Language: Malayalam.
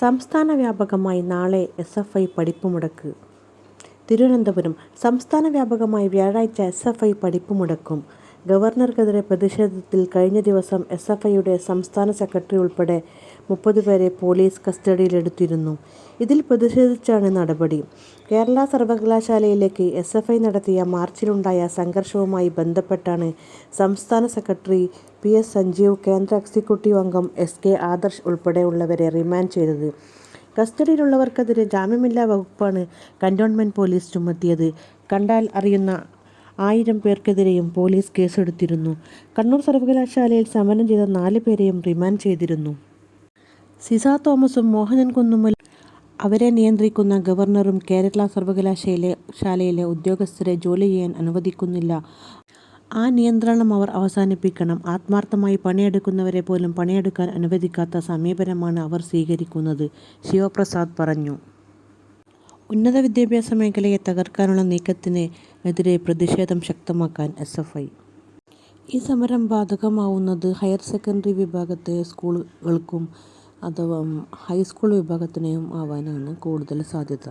സംസ്ഥാന വ്യാപകമായി നാളെ എസ് എഫ് ഐ പഠിപ്പ് മുടക്ക് തിരുവനന്തപുരം സംസ്ഥാന വ്യാപകമായി വ്യാഴാഴ്ച എസ് എഫ് ഐ പഠിപ്പ് മുടക്കും ഗവർണർക്കെതിരെ പ്രതിഷേധത്തിൽ കഴിഞ്ഞ ദിവസം എസ് എഫ് ഐയുടെ സംസ്ഥാന സെക്രട്ടറി ഉൾപ്പെടെ മുപ്പത് പേരെ പോലീസ് കസ്റ്റഡിയിലെടുത്തിരുന്നു. ഇതിൽ പ്രതിഷേധിച്ചാണ് നടപടി. കേരള സർവകലാശാലയിലേക്ക് എസ് എഫ് ഐ നടത്തിയ മാർച്ചിലുണ്ടായ സംഘർഷവുമായി ബന്ധപ്പെട്ടാണ് സംസ്ഥാന സെക്രട്ടറി പി എസ് സഞ്ജീവ് കേന്ദ്ര എക്സിക്യൂട്ടീവ് അംഗം എസ് കെ ആദർശ് ഉൾപ്പെടെയുള്ളവരെ റിമാൻഡ് ചെയ്തത്. കസ്റ്റഡിയിലുള്ളവർക്കെതിരെ ജാമ്യമില്ലാ വകുപ്പാണ് കന്റോൺമെന്റ് പോലീസ് ചുമത്തിയത്. കണ്ടാൽ അറിയുന്ന ആയിരം പേർക്കെതിരെയും പോലീസ് കേസെടുത്തിരുന്നു. കണ്ണൂർ സർവകലാശാലയിൽ സമരം ചെയ്ത നാല് പേരെയും റിമാൻഡ് ചെയ്തിരുന്നു. സിസ തോമസും മോഹനൻ കുന്നുമ്മൽ അവരെ നിയന്ത്രിക്കുന്ന ഗവർണറും കേരള സർവകലാശാലയിലെ ശാലയിലെ ഉദ്യോഗസ്ഥരെ ജോലി ചെയ്യാൻ അനുവദിക്കുന്നില്ല. ആ നിയന്ത്രണം അവർ അവസാനിപ്പിക്കണം. ആത്മാർത്ഥമായി പണിയെടുക്കുന്നവരെ പോലും പണിയെടുക്കാൻ അനുവദിക്കാത്ത സമീപനമാണ് അവർ സ്വീകരിക്കുന്നത്. ശിവപ്രസാദ് പറഞ്ഞു. ഉന്നത വിദ്യാഭ്യാസ മേഖലയെ തകർക്കാനുള്ള നീക്കത്തിന് എതിരെ പ്രതിഷേധം ശക്തമാക്കാൻ എസ് എഫ് ഐ. ഈ സമരം ബാധകമാവുന്നത് ഹയർ സെക്കൻഡറി വിഭാഗത്തെ സ്കൂളുകൾക്കും അഥവാ ഹൈസ്കൂൾ വിഭാഗത്തിനെയും ആവാനാണ് കൂടുതൽ സാധ്യത.